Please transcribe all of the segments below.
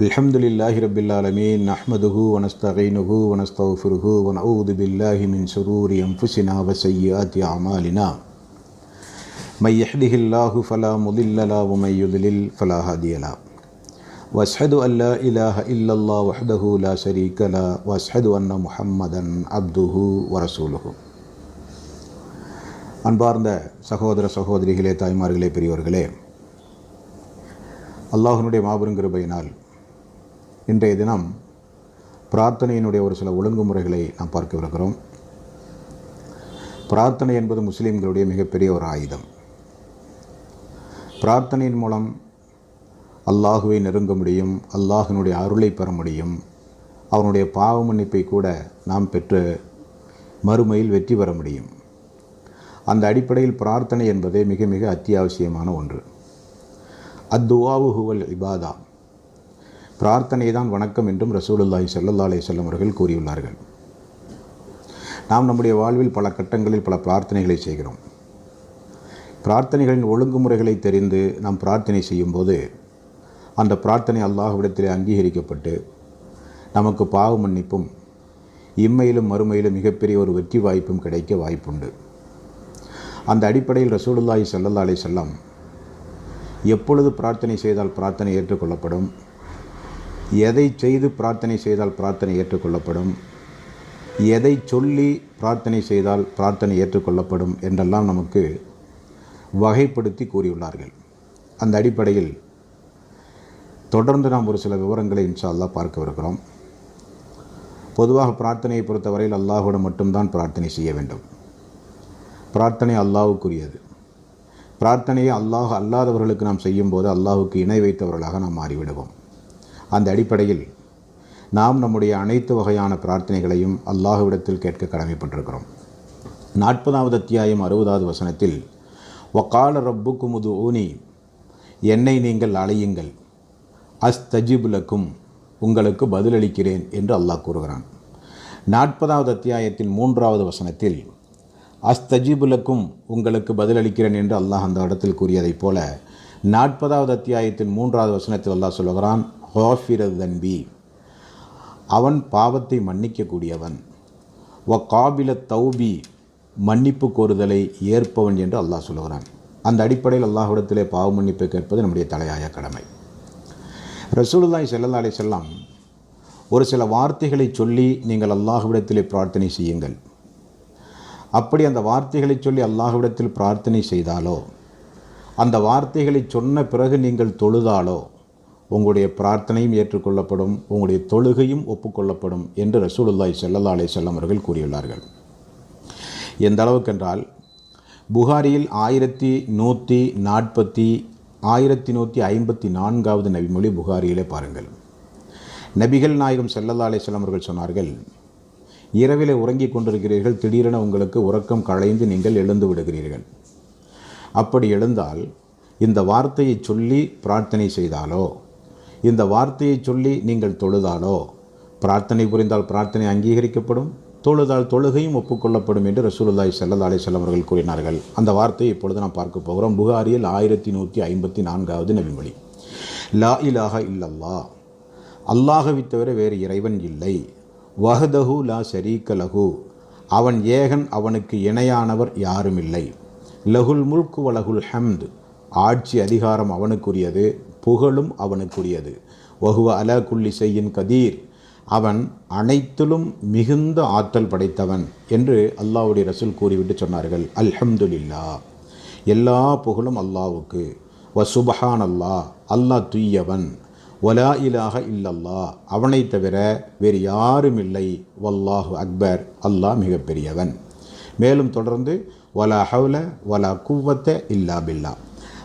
அல்ஹம்துலில்லாஹி ரப்பில் ஆலமீன் நஹ்மதுஹு வனஸ்தகைனுஹு வனஸ்தஃபிருஹு வனஊது பில்லாஹி மின் ஷுரூரி அன்ஃபுஸினா வ ஸய்யிஆத்தி அமாலினா மை யஹ்திஹில்லாஹு ஃபலா முதில்ல லா வ மை யுத்லில் ஃபலா ஹாதிய லா واشهد ان لا اله الا الله وحده لا شريك له واشهد ان محمدا عبده ورسوله அன்பார்ந்த சகோதர சகோதரிகளே தாய்மார்களே பெரியவர்களே அல்லாஹனுடைய மாபெரும் கிருபையினால் இன்றைய தினம் பிரார்த்தனையினுடைய ஒரு சில ஒழுங்குமுறைகளை நாம் பார்க்கவிருக்கிறோம் பிரார்த்தனை என்பது முஸ்லீம்களுடைய மிகப்பெரிய ஒரு ஆயுதம். பிரார்த்தனையின் மூலம் அல்லாஹுவை நெருங்க முடியும் அல்லாஹினுடைய அருளை பெற முடியும் அவனுடைய பாவ மன்னிப்பை கூட நாம் பெற்று மறுமையில் வெற்றி பெற முடியும். அந்த அடிப்படையில் பிரார்த்தனை என்பதே மிக மிக அத்தியாவசியமான ஒன்று. அத்துவாவு ஹுவல் இபாதா. பிரார்த்தனை தான் வணக்கம் என்றும் ரசூலுல்லாஹி சல்லல்லா அலி வஸல்லம் அவர்கள் கூறியுள்ளார்கள். நாம் நம்முடைய வாழ்வில் பல கட்டங்களில் பல பிரார்த்தனைகளை செய்கிறோம். பிரார்த்தனைகளின் ஒழுங்குமுறைகளை தெரிந்து நாம் பிரார்த்தனை செய்யும்போது அந்த பிரார்த்தனை அல்லாஹ்விடத்திலே அங்கீகரிக்கப்பட்டு நமக்கு பாவ மன்னிப்பும் இம்மையிலும் மறுமையிலும் மிகப்பெரிய ஒரு வெற்றி வாய்ப்பும் கிடைக்க வாய்ப்புண்டு. அந்த அடிப்படையில் ரசூலுல்லாஹி சல்லல்லா அலி செல்லம் எப்பொழுது பிரார்த்தனை செய்தால் பிரார்த்தனை ஏற்றுக்கொள்ளப்படும்? எதை செய்து பிரார்த்தனை செய்தால் பிரார்த்தனை ஏற்றுக்கொள்ளப்படும்? எதை சொல்லி பிரார்த்தனை செய்தால் பிரார்த்தனை ஏற்றுக்கொள்ளப்படும்? என்றெல்லாம் நமக்கு வகைப்படுத்தி கூறியுள்ளார்கள். அந்த அடிப்படையில் தொடர்ந்து நாம் ஒரு சில விவரங்களை இன்ஷா அல்லா பார்க்கவிருக்கிறோம் பொதுவாக பிரார்த்தனையை பொறுத்தவரையில் அல்லாஹுடன் மட்டும்தான் பிரார்த்தனை செய்ய வேண்டும். பிரார்த்தனை அல்லாஹுக்குரியது. பிரார்த்தனையை அல்லாஹ் அல்லாதவர்களுக்கு நாம் செய்யும்போது அல்லாஹுக்கு இணை வைத்தவர்களாக நாம் மாறிவிடுவோம். அந்த அடிப்படையில் நாம் நம்முடைய அனைத்து வகையான பிரார்த்தனைகளையும் அல்லாஹுவிடத்தில் கேட்க கடமைப்பட்டிருக்கிறோம். நாற்பதாவது அத்தியாயம் அறுபதாவது வசனத்தில் வக்கால ரப்புக்கு முது ஊனி என்னை நீங்கள் அலையுங்கள் அஸ்தஜிபுலக்கும் உங்களுக்கு பதிலளிக்கிறேன் என்று அல்லாஹ் கூறுகிறான். நாற்பதாவது அத்தியாயத்தின் மூன்றாவது வசனத்தில் அஸ்தஜிபுலக்கும் உங்களுக்கு பதிலளிக்கிறேன் என்று அல்லாஹ் அந்த இடத்தில் கூறியதைப் போல நாற்பதாவது அத்தியாயத்தின் மூன்றாவது வசனத்தில் அல்லாஹ் சொல்லுகிறான் ஹோஃபிரத் தன்பி அவன் பாவத்தை மன்னிக்கக்கூடியவன். ஒ காபில தௌபி மன்னிப்பு கோருதலை ஏற்பவன் என்று அல்லாஹ் சொல்லுகிறான். அந்த அடிப்படையில் அல்லாஹ்விடத்திலே பாவ மன்னிப்பை கேட்பது நம்முடைய தலையாய கடமை. ரசூலுல்லாய் செல்லல்லா அலி செல்லாம் ஒரு சில வார்த்தைகளை சொல்லி நீங்கள் அல்லாஹ்விடத்திலே பிரார்த்தனை செய்யுங்கள். அப்படி அந்த வார்த்தைகளை சொல்லி அல்லாஹ்விடத்தில் பிரார்த்தனை செய்தாலோ அந்த வார்த்தைகளை சொன்ன பிறகு நீங்கள் தொழுதாலோ உங்களுடைய பிரார்த்தனையும் ஏற்றுக்கொள்ளப்படும் உங்களுடைய தொழுகையும் ஒப்புக்கொள்ளப்படும் என்று ரசூலுல்லாய் செல்லல்லா அலை செல்லம் அவர்கள் கூறியுள்ளார்கள். எந்த அளவுக்கென்றால் புகாரியில் ஆயிரத்தி நூற்றி நாற்பத்தி ஆயிரத்தி நூற்றி ஐம்பத்தி நான்காவது நபிமொழி புகாரியிலே பாருங்கள். நபிகள் நாயகம் செல்லல்லா அலிஸ்லாம் அவர்கள் சொன்னார்கள் இரவிலே உறங்கிக் கொண்டிருக்கிறீர்கள் திடீரென உங்களுக்கு உறக்கம் களைந்து நீங்கள் எழுந்து விடுகிறீர்கள். அப்படி எழுந்தால் இந்த வார்த்தையை சொல்லி பிரார்த்தனை செய்தாலோ இந்த வார்த்தையை சொல்லி நீங்கள் தொழுதாலோ? பிரார்த்தனை புரிந்தால் பிரார்த்தனை அங்கீகரிக்கப்படும் தொழுதால் தொழுகையும் ஒப்புக்கொள்ளப்படும் என்று ரசூலுல்லாய் சல்லா அலிசல்லம் அவர்கள் கூறினார்கள். அந்த வார்த்தையை இப்பொழுது நாம் பார்க்க போகிறோம். புகாரியில் ஆயிரத்தி நூற்றி ஐம்பத்தி நான்காவது நபிமொழி லா இலாஹ இல்லல்லா அல்லாஹவை தவிர வேறு இறைவன் இல்லை. வஹதஹு லா ஷரீக்க லஹு. அவன் ஏகன் அவனுக்கு இணையானவர் யாரும் இல்லை. லகுல் முல்கு வலகுல் ஹம்த். ஆட்சி அதிகாரம் அவனுக்குரியது. புகழும் அவனுக்குரியது. வகுவ அல குல்லி செய்யின் கதீர். அவன் அனைத்திலும் மிகுந்த ஆற்றல் படைத்தவன் என்று அல்லாவுடைய ரசூல் கூறிவிட்டு சொன்னார்கள். அல்ஹம்துலில்லா. எல்லா புகழும் அல்லாவுக்கு வ சுபஹான் அல்லா அல்லாஹ் துய்யவன் ஒலா இலாக இல்லல்லா அவனை தவிர வேறு யாரும் இல்லை. வல்லாஹு அக்பர். அல்லாஹ் மிகப்பெரியவன். மேலும் தொடர்ந்து வலா ஹவுல வலா குவத்த இல்லா பில்லா.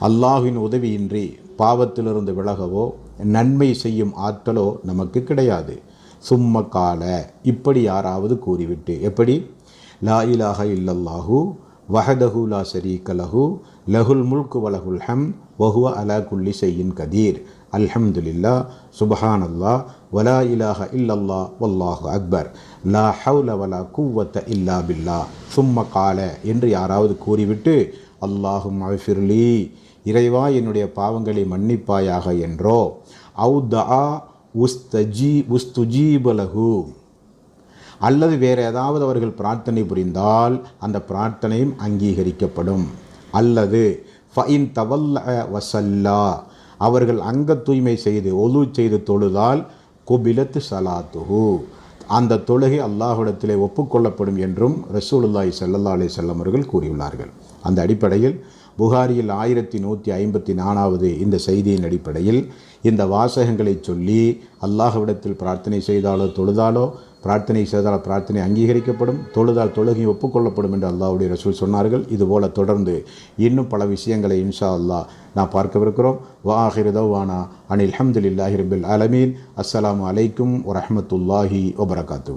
அல்லாஹின் உதவியின்றி பாவத்திலிருந்து விலகவோ நன்மை செய்யும் ஆற்றலோ நமக்கு கிடையாது. சும்ம கால. இப்படி யாராவது கூறிவிட்டு எப்படி? லா இலாக இல்லல்லாஹு வஹதஹு லா ஷரீக லஹு லஹுல் முல்கு வலகுல் ஹம் வஹுவ அலா குல்லி செய்யின் கதீர். அல்ஹம்துலில்லா சுபஹானல்லா வலா இலாஹ இல்லல்லா வல்லாஹு அக்பர். லா ஹவுல வலா குவத்த இல்லா பில்லா. சும்ம கால என்று யாராவது கூறிவிட்டு அல்லாஹும் அஃபிர்லி இறைவா என்னுடைய பாவங்களை மன்னிப்பாயாக என்றோ. அவுதா உஸ்தஜி உஸ்துஜீபலகு அல்லது வேறு ஏதாவது அவர்கள் பிரார்த்தனை புரிந்தால் அந்த பிரார்த்தனையும் அங்கீகரிக்கப்படும். அல்லது ஃபைன் தவல்ல வசல்லா அவர்கள் அங்க தூய்மை செய்து ஒலு செய்து தொழுதால் குபிலத்து சலாத்துஹு. அந்த தொழுகை அல்லாஹ்விடத்திலே ஒப்புக்கொள்ளப்படும் என்றும் ரசூலுல்லாய் செல்லல்லாலே செல்லமர்கள் அவர்கள் கூறியுள்ளார்கள். அந்த அடிப்படையில் புகாரியில் ஆயிரத்தி நூற்றி ஐம்பத்தி நாலாவது இந்த செய்தியின் அடிப்படையில் இந்த வாசகங்களை சொல்லி அல்லாஹ்விடத்தில் பிரார்த்தனை செய்தாலோ தொழுதாலோ பிரார்த்தனை செய்தால் பிரார்த்தனை அங்கீகரிக்கப்படும் தொழுதால் தொழுகை ஒப்புக்கொள்ளப்படும் என்று அல்லாவுடைய ரசூல் சொன்னார்கள். இதுபோல தொடர்ந்து இன்னும் பல விஷயங்களை இன்ஷா அல்லாஹ் நான் பார்க்கவிருக்கிறோம். வாஹிரதவானா அனில் அஹமதுல்லாஹி ரபில் அலமீன் அஸ்லாம் அலைக்கும் வரமத்துல்லாஹி வபரகாத்து